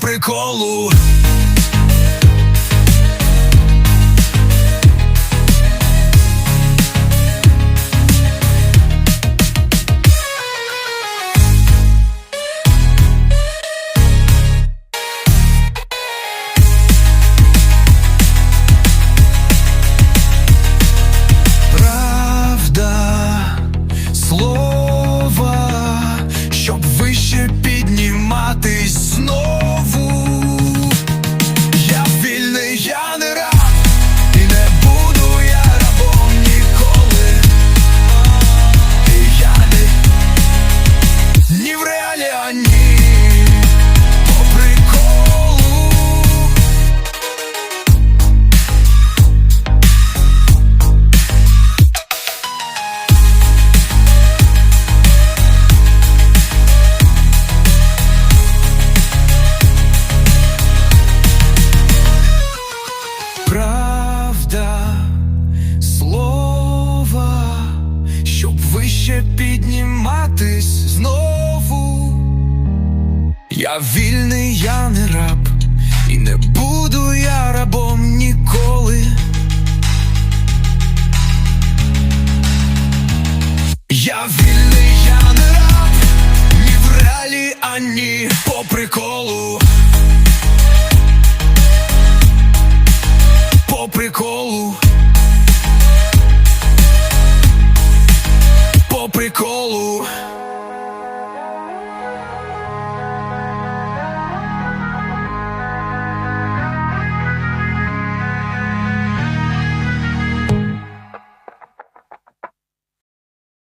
приколу. Я вільний, я не раб, і не буду я рабом ніколи. Я вільний, я не раб, ні в реалі, ані по приколу. По приколу. По приколу.